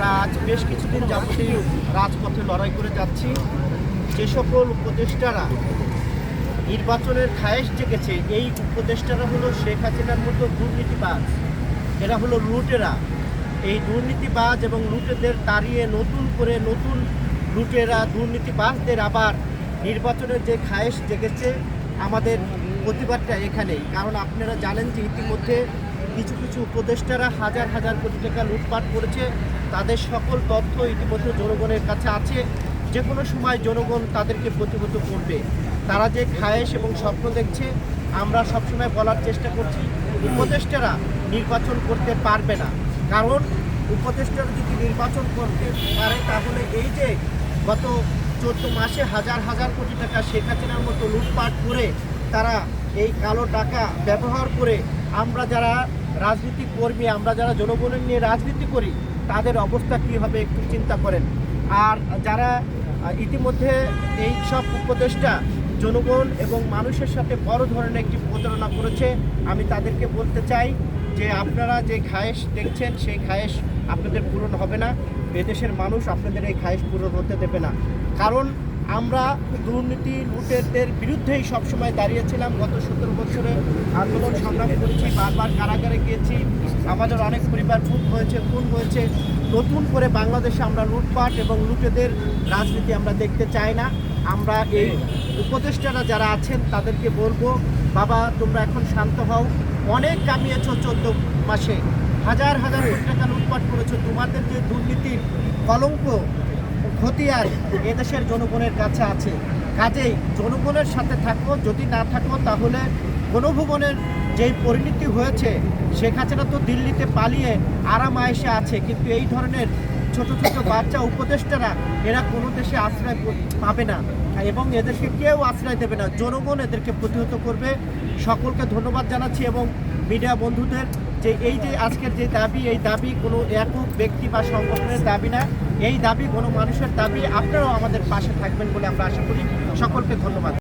আমরা আজ বেশ কিছুদিন যাবতীয় রাজপথে লড়াই করে যাচ্ছি। যে সকল উপদেষ্টারা নির্বাচনের খায়েশ জেগেছে, এই উপদেষ্টারা হলো শেখ হাসিনার মতো দুর্নীতিবাজ। এরা হলো লুটেরা। এই দুর্নীতিবাজ এবং লুটেদের তাড়িয়ে নতুন করে নতুন লুটেরা, দুর্নীতিবাজদের আবার নির্বাচনের যে খায়েশ জেগেছে, আমাদের প্রতিবাদটা এখানেই। কারণ আপনারা জানেন যে ইতিমধ্যে কিছু কিছু উপদেষ্টারা হাজার হাজার কোটি টাকা লুটপাট করেছে। তাদের সকল তথ্য ইতিমধ্যে জনগণের কাছে আছে। যে কোনো সময় জনগণ তাদেরকে প্রতিহত করবে। তারা যে খায়েশ এবং স্বপ্ন দেখছে, আমরা সবসময় বলার চেষ্টা করছি, উপদেষ্টারা নির্বাচন করতে পারবে না। কারণ উপদেষ্টারা যদি নির্বাচন করতে পারে, তাহলে এই যে গত চোদ্দ মাসে হাজার হাজার কোটি টাকা শেখ হাসিনার মতো লুটপাট করে তারা এই কালো টাকা ব্যবহার করে আমরা যারা রাজনীতি কর্মী, আমরা যারা জনগণের নিয়ে রাজনীতি করি, তাদের অবস্থা কী হবে একটু চিন্তা করেন। আর যারা ইতিমধ্যে এই সব উপদেষ্টা জনগণ এবং মানুষের সাথে বড় ধরনের একটি প্রতারণা করেছে, আমি তাদেরকে বলতে চাই যে আপনারা যে খায়েশ দেখছেন, সেই খায়েশ আপনাদের পূরণ হবে না। এদেশের মানুষ আপনাদের এই খায়েশ পূরণ হতে দেবে না। কারণ আমরা দুর্নীতি, লুটেরদের বিরুদ্ধেই সবসময় দাঁড়িয়েছিলাম। গত সতেরো বছরে আন্দোলন সংগ্রাম করেছি, বারবার কারাগারে গিয়েছি। আমাদের অনেক পরিবার খুন হয়েছে খুন হয়েছে। নতুন করে বাংলাদেশে আমরা লুটপাট এবং লুটেদের রাজনীতি আমরা দেখতে চাই না। আমরা এই উপদেষ্টারা যারা আছেন, তাদেরকে বলব, বাবা, তোমরা এখন শান্ত হও। অনেক কামিয়েছো চোদ্দ মাসে। হাজার হাজার কোটি টাকা লুটপাট করেছ। তোমাদের যে দুর্নীতির কলঙ্ক খতিয়ান এদেশের জনগণের কাছে আছে। কাজেই জনগণের সাথে থাকো, যদি না থাকো তাহলে গণভবনের যেই পরিণতি হয়েছে, শেখ হাসিনা তো দিল্লিতে পালিয়ে আরাম আয়েসে আছে, কিন্তু এই ধরনের ছোট ছোট বাচ্চা উপদেষ্টারা এরা কোনো দেশে আশ্রয় পাবে না। এবং এদেরকে কেউ আশ্রয় দেবে না। জনগণ এদেরকে প্রতিহত করবে। সকলকে ধন্যবাদ জানাচ্ছি এবং মিডিয়া বন্ধুদের যে এই যে আজকের যে দাবি, এই দাবি কোনো একক ব্যক্তি বা সংগঠনের দাবি না। এই দাবি কোনো মানুষের দাবি। আপনারাও আমাদের পাশে থাকবেন বলে আমরা আশা করি। সকলকে ধন্যবাদ।